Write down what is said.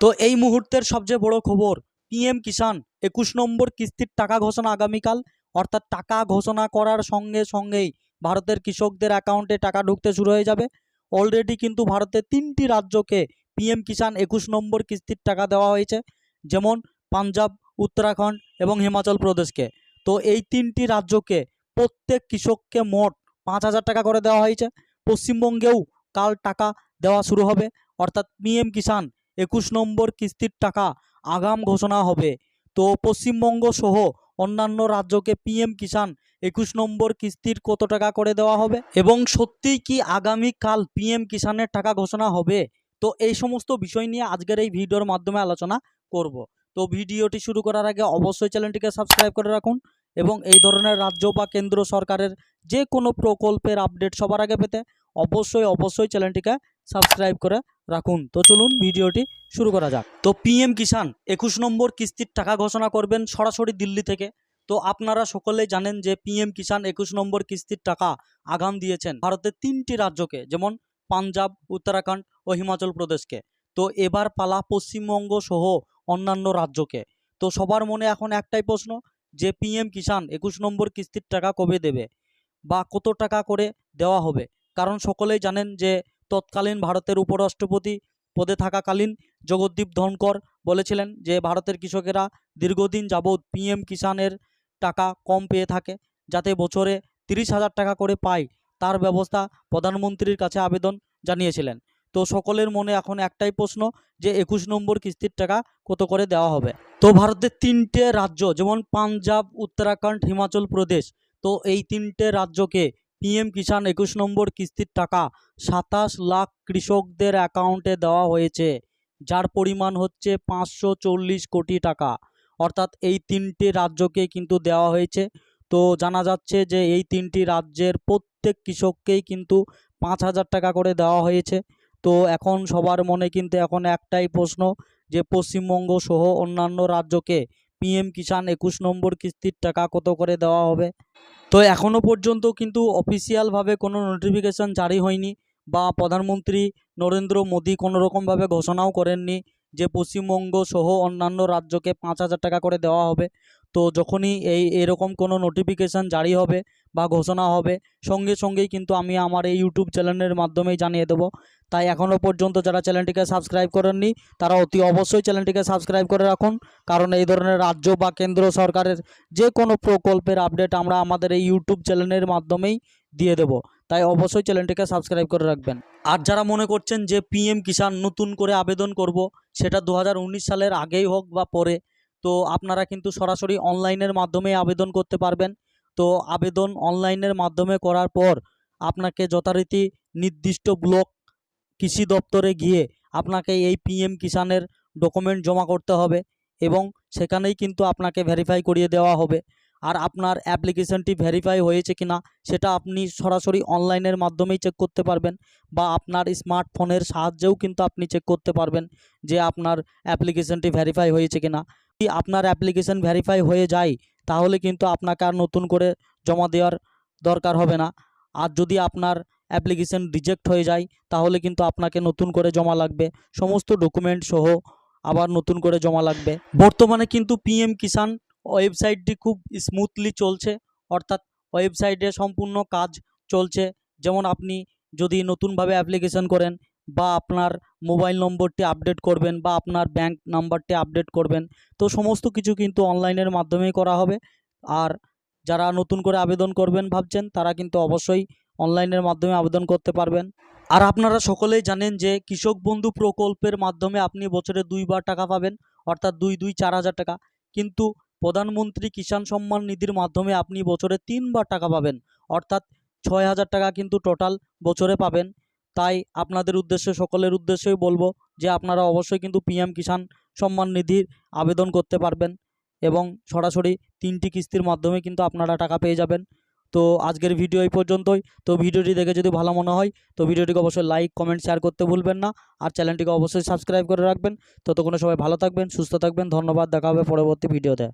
তো এই মুহূর্তের সবচেয়ে বড় খবর পিএম কিষাণ, একুশ নম্বর কিস্তির টাকা ঘোষণা আগামীকাল, অর্থাৎ টাকা ঘোষণা করার সঙ্গে সঙ্গেই ভারতের কৃষকদের অ্যাকাউন্টে টাকা ঢুকতে শুরু হয়ে যাবে। অলরেডি কিন্তু ভারতের তিনটি রাজ্যকে পিএম কিষাণ একুশ নম্বর কিস্তির টাকা দেওয়া হয়েছে, যেমন পাঞ্জাব, উত্তরাখণ্ড এবং হিমাচল প্রদেশকে। তো এই তিনটি রাজ্যকে প্রত্যেক কৃষককে মোট পাঁচ হাজার টাকা করে দেওয়া হয়েছে। পশ্চিমবঙ্গেও কাল টাকা দেওয়া শুরু হবে, অর্থাৎ পিএম কিষাণ একুশ নম্বর কিস্তির টাকা আগাম ঘোষণা হবে। তো পশ্চিমবঙ্গ সহ অন্যান্য রাজ্যকে পিএম কিষাণ একুশ নম্বর কিস্তির কত টাকা করে দেওয়া হবে? এবং সত্যিই কি আগামীকাল পিএম কিষাণের টাকা ঘোষণা হবে? তো এই সমস্ত বিষয় নিয়ে আজকের এই ভিডিওর মাধ্যমে আলোচনা করব। তো ভিডিওটি শুরু করার আগে অবশ্যই চ্যানেলটিকে সাবস্ক্রাইব করে রাখুন এবং এই ধরনের রাজ্য বা কেন্দ্র সরকারের যে কোনো প্রকল্পের আপডেট সবার আগে পেতে অবশ্যই অবশ্যই চ্যানেলটিকে সাবস্ক্রাইব করে রাখুন। তো চলুন ভিডিওটি শুরু করা যাক। তো পিএম কিষাণ, একুশ নম্বর কিস্তির টাকা ঘোষণা করবেন সরাসরি দিল্লি থেকে। তো আপনারা সকলেই জানেন যে পিএম কিষাণ একুশ নম্বর কিস্তির টাকা আগাম দিয়েছেন ভারতের তিনটি রাজ্যকে, যেমন পাঞ্জাব, উত্তরাখণ্ড ও হিমাচল প্রদেশকে। তো এবার পালা পশ্চিমবঙ্গ সহ অন্যান্য রাজ্যকে। তো সবার মনে এখন একটাই প্রশ্ন, যে পিএম কিষাণ একুশ নম্বর কিস্তির টাকা কবে দেবে বা কত টাকা করে দেওয়া হবে? কারণ সকলেই জানেন যে তৎকালীন ভারতের উপরাষ্ট্রপতি পদে থাকাকালীন জগদ্দীপ ধনকর বলেছিলেন যে, ভারতের কৃষকেরা দীর্ঘদিন যাবৎ পিএম কিষাণের টাকা কম পেয়ে থাকে, যাতে বছরে তিরিশ হাজার টাকা করে পায়। তার ব্যবস্থা প্রধানমন্ত্রীর কাছে আবেদন জানিয়েছিলেন। তো সকলের মনে এখন একটাই প্রশ্ন যে, একুশ নম্বর কিস্তির টাকা কত করে দেওয়া হবে? তো ভারতের তিনটে রাজ্য, যেমন পাঞ্জাব, উত্তরাখণ্ড, হিমাচল প্রদেশ, তো এই তিনটে রাজ্যকে পিএম কিষাণ একুশ নম্বর কিস্তির টাকা সাতাশ লাখ কৃষকদের অ্যাকাউন্টে দেওয়া হয়েছে, যার পরিমাণ হচ্ছে পাঁচশো চল্লিশ কোটি টাকা। অর্থাৎ এই তিনটি রাজ্যকে কিন্তু দেওয়া হয়েছে। তো জানা যাচ্ছে যে এই তিনটি রাজ্যের প্রত্যেক কৃষককেই কিন্তু পাঁচ হাজার টাকা করে দেওয়া হয়েছে। তো এখন সবার মনে কিন্তু এখন একটাই প্রশ্ন, যে পশ্চিমবঙ্গ সহ অন্যান্য রাজ্যকে পিএম কিষাণ একুশ নম্বর কিস্তির টাকা কত করে দেওয়া হবে? তো এখনও পর্যন্ত কিন্তু অফিসিয়ালভাবে কোনো নোটিফিকেশন জারি হয়নি বা প্রধানমন্ত্রী নরেন্দ্র মোদী কোনো রকমভাবে ঘোষণাও করেননি যে পশ্চিমবঙ্গ সহ অন্যান্য রাজ্যকে পাঁচ হাজার টাকা করে দেওয়া হবে। তো যখনই এই, এরকম কোনো নোটিফিকেশান জারি হবে বা ঘোষণা হবে। সঙ্গে সঙ্গেই কিন্তু আমি আমার এই ইউটিউব চ্যানেলের মাধ্যমেই জানিয়ে দেবো। তাই এখনও পর্যন্ত যারা চ্যানেলটিকে সাবস্ক্রাইব করেননি, তারা অতি অবশ্যই চ্যানেলটিকে সাবস্ক্রাইব করে রাখুন। কারণ এই ধরনের রাজ্য বা কেন্দ্র সরকারের যে কোনো প্রকল্পের আপডেট আমরা আমাদের এই ইউটিউব চ্যানেলের মাধ্যমেই দিয়ে দেবো। তাই অবশ্যই চ্যানেলটিকে সাবস্ক্রাইব করে রাখবেন। আর যারা মনে করছেন যে পিএম কিষাণ নতুন করে আবেদন করব, সেটা দু হাজার উনিশ সালের আগেই হোক বা পরে, তো আপনারা কিন্তু সরাসরি অনলাইনের মাধ্যমে আবেদন করতে পারবেন। তো আবেদন অনলাইনের মাধ্যমে করার পর আপনাকে যথারীতি নির্দিষ্ট ব্লক কৃষি দপ্তরে গিয়ে আপনাকে এই পিএম কিষাণের ডকুমেন্ট জমা করতে হবে এবং সেখানেই কিন্তু আপনাকে ভেরিফাই করিয়ে দেওয়া হবে। আর আপনার অ্যাপ্লিকেশনটি ভেরিফাই হয়েছে কিনা সেটা আপনি সরাসরি অনলাইনের মাধ্যমেই চেক করতে পারবেন বা আপনার স্মার্টফোনের সাহায্যেও কিন্তু আপনি চেক করতে পারবেন যে আপনার অ্যাপ্লিকেশনটি ভেরিফাই হয়েছে কিনা। যদি আপনার অ্যাপ্লিকেশন ভেরিফাই হয়ে যায় তাহলে কিন্তু আপনাকে আর নতুন করে জমা দেওয়ার দরকার হবে না। আর যদি আপনার অ্যাপ্লিকেশন রিজেক্ট হয়ে যায়, তাহলে কিন্তু আপনাকে নতুন করে জমা লাগবে। সমস্ত ডকুমেন্ট সহ আবার নতুন করে জমা লাগবে। বর্তমানে কিন্তু পিএম কিষাণ ওয়েবসাইটটি খুব স্মুথলি চলছে। অর্থাৎ ওয়েবসাইটে সম্পূর্ণ কাজ চলছে। যেমন আপনি যদি নতুনভাবে অ্যাপ্লিকেশন করেন বা আপনার মোবাইল নম্বরটি আপডেট করবেন বা আপনার ব্যাংক নাম্বারটি আপডেট করবেন। তো সমস্ত কিছু কিন্তু অনলাইনের মাধ্যমেই করা হবে। আর যারা নতুন করে আবেদন করবেন ভাবছেন, তারা কিন্তু অবশ্যই অনলাইনের মাধ্যমে আবেদন করতে পারবেন। আর আপনারা সকলেই জানেন যে কৃষক বন্ধু প্রকল্পের মাধ্যমে আপনি বছরে দুইবার টাকা পাবেন, অর্থাৎ দুই দুই, চার হাজার টাকা। কিন্তু প্রধানমন্ত্রী কিষাণ সম্মান নিধির মাধ্যমে আপনি বছরে তিনবার টাকা পাবেন, অর্থাৎ ছয় হাজার টাকা কিন্তু টোটাল বছরে পাবেন। তাই আপনাদের উদ্দেশ্যে সকলের উদ্দেশ্যেই বলব যে আপনারা অবশ্যই কিন্তু পিএম কিষাণ সম্মান নিধির আবেদন করতে পারবেন এবং সরাসরি তিনটি কিস্তির মাধ্যমে কিন্তু আপনারা টাকা পেয়ে যাবেন। তো আজকের ভিডিও এই পর্যন্তই। তো ভিডিওটি দেখে যদি ভালো মনে হয়, তো ভিডিওটিকে অবশ্যই লাইক, কমেন্ট, শেয়ার করতে ভুলবেন না আর চ্যানেলটিকে অবশ্যই সাবস্ক্রাইব করে রাখবেন। ততক্ষণে সবাই ভালো থাকবেন, সুস্থ থাকবেন। ধন্যবাদ, দেখা হবে পরবর্তী ভিডিওতে।